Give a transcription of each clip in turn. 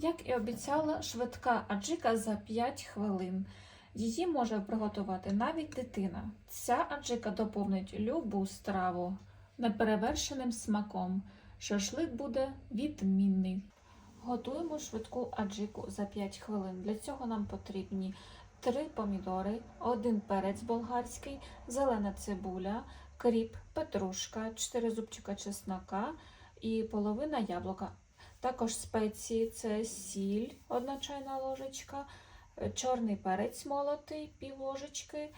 Як і обіцяла, швидка аджика за 5 хвилин. Її може приготувати навіть дитина. Ця аджика доповнить любу страву неперевершеним смаком. Шашлик буде відмінний. Готуємо швидку аджику за 5 хвилин. Для цього нам потрібні 3 помідори, 1 перець болгарський, зелена цибуля, кріп, петрушка, 4 зубчика чеснока і половина яблука. Також спеції це сіль, 1 чайна ложечка, е, чорний перець молотий, пів ложечки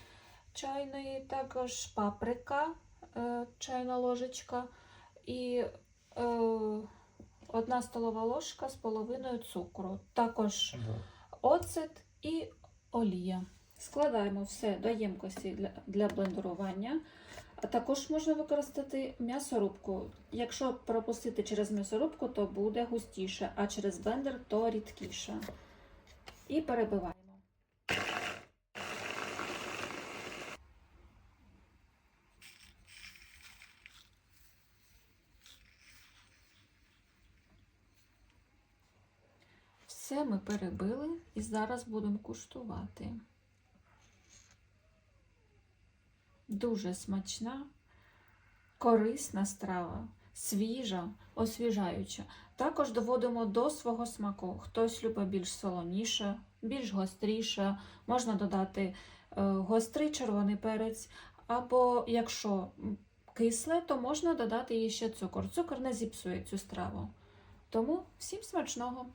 чайної, також паприка, е, чайна ложечка і е, одна столова ложка з половиною цукру. Також оцет і олія. Складаємо все до ємкості для, для блендерування. А також можна використати м'ясорубку. Якщо пропустити через м'ясорубку, то буде густіше, а через блендер то рідкіше. І перебиваємо. Все ми перебили і зараз будемо куштувати. Дуже смачна, корисна страва, свіжа, освіжаюча. Також доводимо до свого смаку. Хтось любить більш солоніше, більш гостріше. Можна додати е, гострий червоний перець, або якщо кисле, то можна додати їй ще цукор. Цукор не зіпсує цю страву. Тому всім смачного!